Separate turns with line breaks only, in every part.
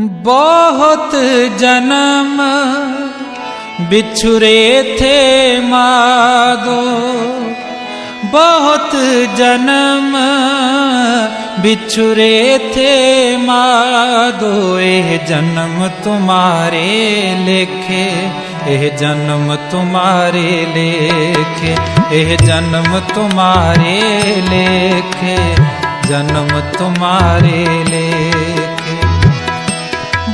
बहुत जन्म बिछुरे थे मादो। बहुत जन्म बिछुरे थे मादो। एह जन्म तुम्हारे लेखे, एह जन्म तुम्हारे लेखे, एह जन्म तुम्हारे लेखे, जन्म तुम्हारे लेखे।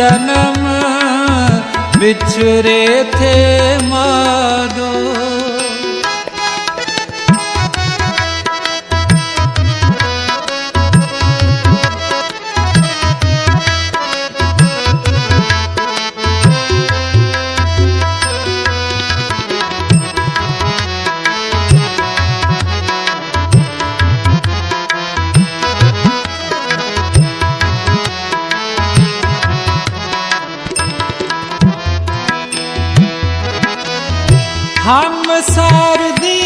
बहुत जन्म बिछुरे सारदी